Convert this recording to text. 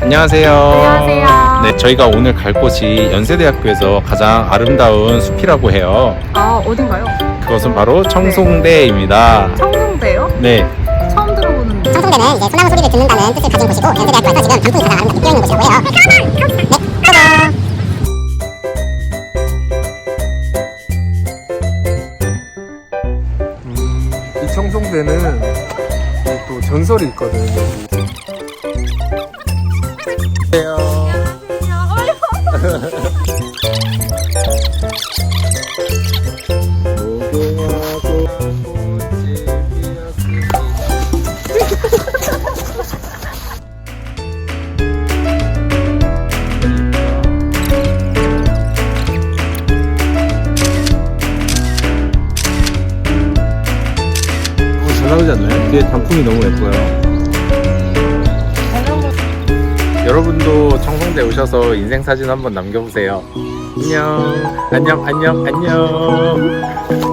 안녕하세요. 안녕하세요. 네, 저희가 오늘 갈 곳이 연세대학교에서 가장 아름다운 숲이라고 해요. 아 어딘가요? 그것은 바로 청송대입니다. 청송대요? 네, 처음 들어보는데. 청송대는 이제 소나무 소리를 듣는다는 뜻을 가진 곳이고 연세대학교에서 지금 단풍이 가장 아름답게 피어 있는 곳이라고 해요. 이 청송대는 또 전설이 있거든. 잘 나오지 않나요? 뒤에 단풍이 너무 예뻐요. 여러분도 청송대 오셔서 인생 사진 한번 남겨보세요. 안녕, 안녕, 안녕, 안녕.